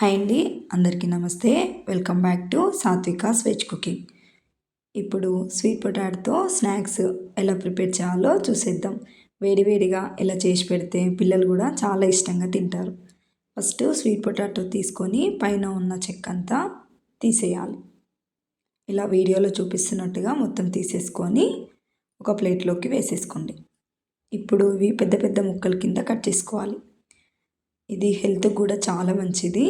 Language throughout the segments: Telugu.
హాయ్ అండి అందరికీ నమస్తే. Welcome back to Satvika's veg cooking. ఇప్పుడు స్వీట్ పొటాటోతో స్నాక్స్ ఎలా ప్రిపేర్ చేయాలో చూసేద్దాం. వేడివేడిగా ఎలా చేసి పెడితే పిల్లలు కూడా చాలా ఇష్టంగా తింటారు. ఫస్ట్ స్వీట్ పొటాటో తీసుకొని పైన ఉన్న చెక్క అంతా తీసేయాలి. ఇలా వీడియోలో చూపిస్తున్నట్టుగా మొత్తం తీసేసుకొని ఒక ప్లేట్లోకి వేసేసుకోండి. ఇప్పుడు ఇవి పెద్ద పెద్ద ముక్కల కింద కట్ చేసుకోవాలి. ఇది హెల్త్ కూడా చాలా మంచిది.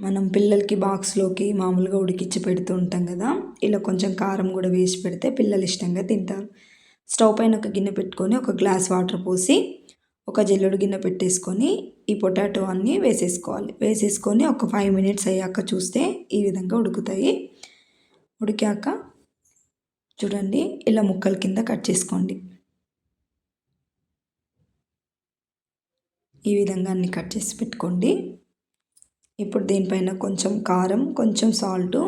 మనం పిల్లలకి బాక్స్లోకి మామూలుగా ఉడికిచ్చి పెడుతూ ఉంటాం కదా ఇలా కొంచెం కారం కూడా వేసి పెడితే పిల్లలు ఇష్టంగా తింటారు. స్టవ్ పైన ఒక గిన్నె పెట్టుకొని ఒక గ్లాస్ వాటర్ పోసి ఒక జల్లుడు గిన్నె పెట్టేసుకొని ఈ పొటాటో అన్నీ వేసేసుకోవాలి. వేసేసుకొని ఒక ఫైవ్ మినిట్స్ అయ్యాక చూస్తే ఈ విధంగా ఉడుకుతాయి. ఉడికాక చూడండి ఇలా ముక్కల కింద కట్ చేసుకోండి. ఈ విధంగా అన్ని కట్ చేసి పెట్టుకోండి. ఇప్పుడు దీనిపైన కొంచెం కారం కొంచెం సాల్ట్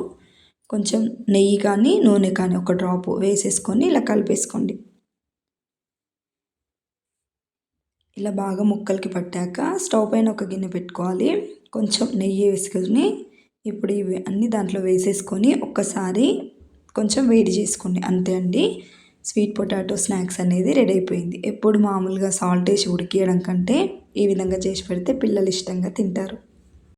కొంచెం నెయ్యి కానీ నూనె కానీ ఒక డ్రాప్ వేసేసుకొని ఇలా కలిపేసుకోండి. ఇలా బాగా ముక్కలకి పట్టాక స్టవ్ పైన ఒక గిన్నె పెట్టుకోవాలి. కొంచెం నెయ్యి వేసుకొని ఇప్పుడు ఇవి అన్నీ దాంట్లో వేసేసుకొని ఒక్కసారి కొంచెం వేడి చేసుకోండి. అంతే అండి. స్వీట్ పొటాటో స్నాక్స్ అనేది రెడీ అయిపోయింది. ఎప్పుడు మామూలుగా సాల్ట్ వేసి ఉడికియడం కంటే ఈ విధంగా చేసి పెడితే పిల్లలు ఇష్టంగా తింటారు.